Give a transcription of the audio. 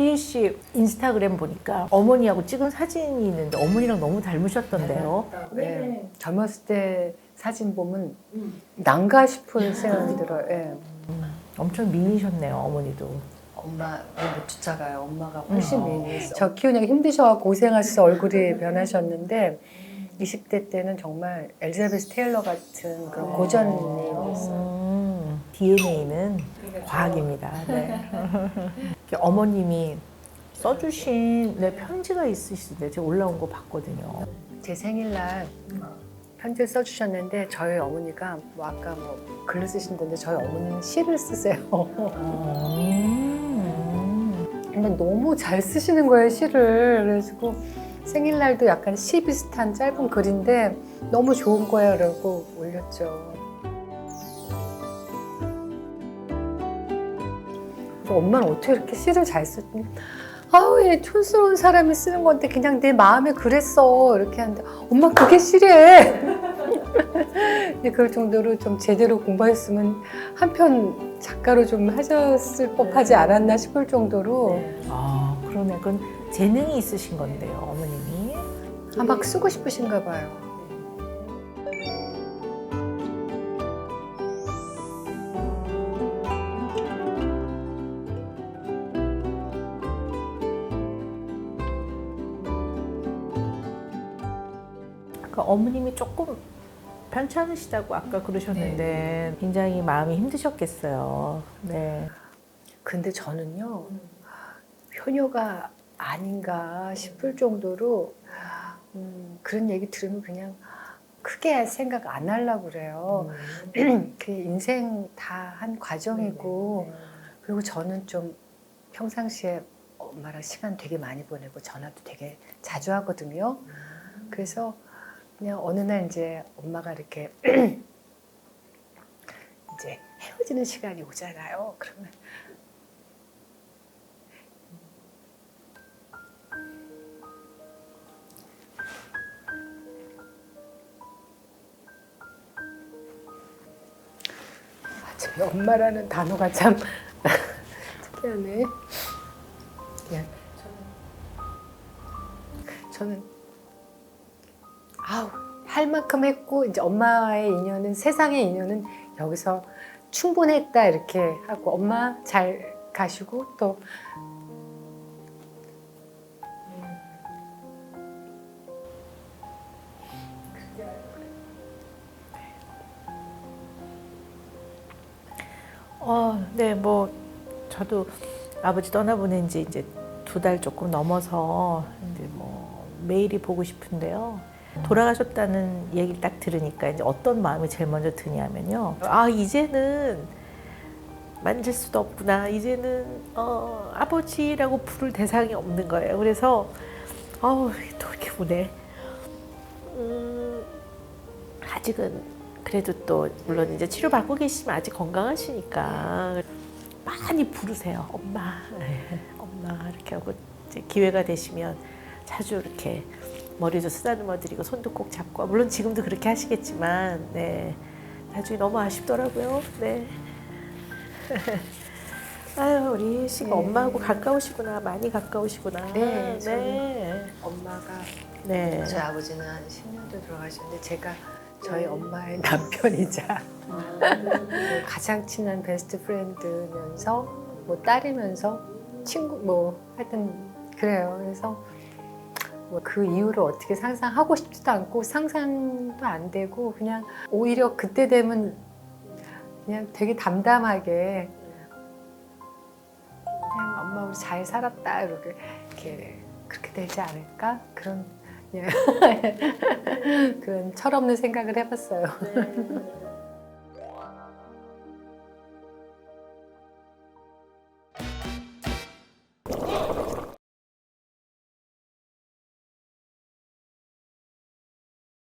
희희 씨 인스타그램 보니까 어머니하고 찍은 사진이 있는데 어머니랑 너무 닮으셨던데요. 네. 젊었을 때 사진 보면 난가 싶은 생각이 들어요. 예. 엄청 미니셨네요, 어머니도. 엄마 못 쫓아가요. 엄마가 훨씬 미인했어. 저 키우느라 힘드셔 고생하셔서 얼굴이 변하셨는데 20대 때는 정말 엘리자베스 테일러 같은 그런 고전님이었어요. 음, DNA는 과학입니다. 네. 이렇게 어머님이 써주신 네, 편지가 있으시던데 제가 올라온 거 봤거든요. 제 생일날 편지를 써주셨는데 저희 어머니가 뭐 아까 뭐 글을 쓰신다는데 저희 어머니는 시를 쓰세요. 음. 근데 너무 잘 쓰시는 거예요 시를. 그래가지고 생일날도 약간 시 비슷한 짧은 글인데 너무 좋은 거예요. 그러고 올렸죠. 그래서 엄마는 어떻게 이렇게 시를 잘 쓰지? 아우 얘 촌스러운 사람이 쓰는 건데 그냥 내 마음에 그랬어 이렇게 하는데 엄마 그게 시래. 근데 그럴 정도로 좀 제대로 공부했으면 한편 작가로 좀 하셨을 법하지 않았나 싶을 정도로 아, 그러네. 그건 재능이 있으신 건데요, 어머님이. 아, 막 쓰고 싶으신가 봐요. 아까 어머님이 조금 편찮으시다고 아까 그러셨는데 굉장히 마음이 힘드셨겠어요. 네. 근데 저는요 효녀가 아닌가 싶을 정도로 음, 그런 얘기 들으면 그냥 크게 생각 안 하려고 그래요. 그 인생 다 한 과정이고 그리고 저는 좀 평상시에 엄마랑 시간 되게 많이 보내고 전화도 되게 자주 하거든요. 그래서 그냥 어느 날 이제 엄마가 이렇게 이제 헤어지는 시간이 오잖아요. 그러면 아, 저 엄마라는 단어가 참 특이하네. 그냥 저는 저는 아우 할 만큼 했고 이제 엄마와의 인연은 세상의 인연은 여기서 충분했다 이렇게 하고 엄마 잘 가시고 또 어, 네, 뭐 저도 아버지 떠나보낸 지 이제 두 달 조금 넘어서 이제 뭐 매일이 보고 싶은데요. 돌아가셨다는 얘기를 딱 들으니까 이제 어떤 마음이 제일 먼저 드냐면요. 아, 이제는 만질 수도 없구나. 이제는 어, 아버지라고 부를 대상이 없는 거예요. 그래서 어우, 또 이렇게 우네. 음, 아직은 그래도 또 물론 이제 치료 받고 계시면 아직 건강하시니까 많이 부르세요. 엄마, 예, 엄마 이렇게 하고 기회가 되시면 자주 이렇게 머리도 쓰다듬어 드리고 손도 꼭 잡고 물론 지금도 그렇게 하시겠지만 네 나중에 너무 아쉽더라고요. 네. 아유 우리 씨가 네. 엄마하고 가까우시구나 많이 가까우시구나. 네, 네. 엄마가 네. 저희 아버지는 한 10년도 돌아가셨는데 제가 저희 엄마의 남편이자 가장 친한 베스트 프렌드면서 뭐 딸이면서 친구 뭐 하여튼 그래요. 그래서 뭐 뭐 그 이후를 어떻게 상상하고 싶지도 않고 상상도 안 되고 그냥 오히려 그때 되면 그냥 되게 담담하게 그냥 엄마 우리 잘 살았다 이렇게 이렇게 그렇게 되지 않을까 그런 예. 그런 철없는 생각을 해봤어요. 네.